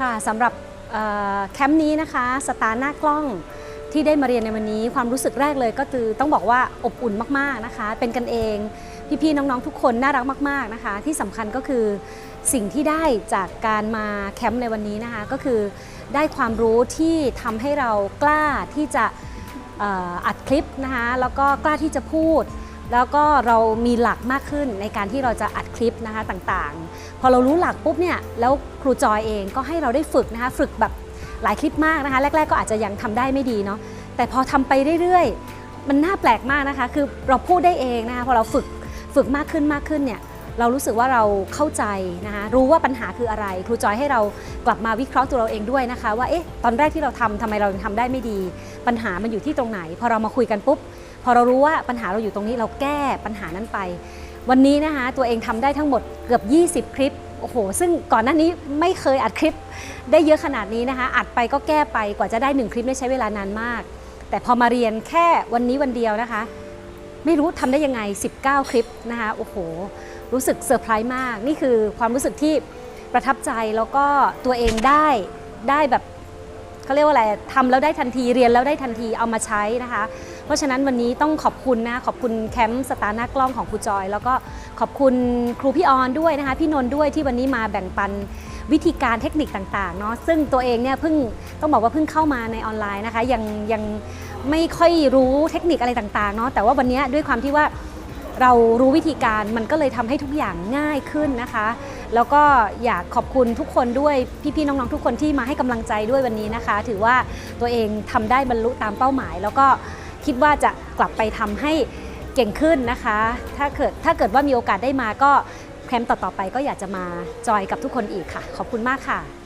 ค่ะสำหรับแคมป์นี้นะคะสตาร์หน้ากล้องที่ได้มาเรียนในวันนี้ความรู้สึกแรกเลยก็คือต้องบอกว่าอบอุ่นมากๆนะคะ เป็นกันเองพี่ๆน้องๆทุกคนน่ารักมาก ๆนะคะ ที่สำคัญก็คือสิ่งที่ได้จากการมาแคมป์ในวันนี้นะคะ ก็คือได้ความรู้ที่ทำให้เรากล้าที่จะอัดคลิปนะคะแล้วก็กล้าที่จะพูด แล้วก็เรามีหลักมากขึ้นในการที่เราจะอัดคลิปนะคะต่างๆ พอเรารู้หลักปุ๊บเนี่ยแล้วครูจอยเองก็ให้เราได้ฝึกนะคะฝึกแบบหลายคลิปมากนะคะ แรก ๆ ก็อาจจะยังทำได้ไม่ดีเนาะแต่พอทำไปเรื่อยๆ มันน่าแปลกมากนะคะ คือเราพูดได้เองนะคะพอเราฝึกฝึกมากขึ้นมากขึ้นเนี่ยเรารู้สึกว่าเราเข้าใจนะคะรู้ว่าปัญหาคืออะไร ครูจอยให้เรากลับมาวิเคราะห์ตัวเราเองด้วยนะคะ ว่าเอ๊ะตอนแรกที่เราทำทำไมเราถึงทำได้ไม่ดี ปัญหามันอยู่ที่ตรงไหน พอเรามาคุยกันปุ๊บ พอเรารู้ว่าปัญหาเราอยู่ตรงนี้เราแก้ปัญหานั้นไป วันนี้นะคะตัวเองทำได้ทั้งหมดเกือบ 20 คลิปโอ้โห ซึ่งก่อนหน้านี้ไม่เคยอัดคลิปได้เยอะขนาดนี้นะคะ อัดไปก็แก้ไป กว่าจะได้หนึ่งคลิปได้ใช้เวลานานมาก แต่พอมาเรียนแค่วันนี้วันเดียวนะคะ ไม่รู้ทำได้ยังไง 19 คลิปนะคะ โอ้โห รู้สึกเซอร์ไพรส์มาก นี่คือความรู้สึกที่ประทับใจแล้วก็ตัวเองได้ได้แบบ เขาเรียกว่าอะไรทำแล้วได้ทันทีเรียนแล้วได้ทันทีเอามาใช้นะคะ เพราะฉะนั้นวันนี้ต้องขอบคุณนะขอบคุณแคมป์สตาร์หน้ากล้องของครูจอย แล้วก็ขอบคุณครูพี่ออนด้วยนะคะพี่นนท์ด้วยที่วันนี้มาแบ่งปันวิธีการเทคนิคต่างๆเนาะซึ่งตัวเองเนี่ยเพิ่งต้องบอกว่าเพิ่งเข้ามาในออนไลน์นะคะยังยังไม่ค่อยรู้เทคนิคอะไรต่างๆเนาะแต่ว่าวันนี้ด้วยความที่ว่าเรารู้วิธีการมันก็เลยทำให้ทุกอย่างง่ายขึ้นนะคะ แล้วก็อยากขอบคุณทุกคนด้วยพี่ๆน้องๆทุกคนที่มาให้กำลังใจด้วยวันนี้นะคะ ถือว่าตัวเองทำได้บรรลุตามเป้าหมาย แล้วก็คิดว่าจะกลับไปทำให้เก่งขึ้นนะคะ ถ้าเกิดถ้าเกิดว่ามีโอกาสได้มาก็แคมป์ต่อๆไปก็อยากจะมาจอยกับทุกคนอีกค่ะ ขอบคุณมากค่ะ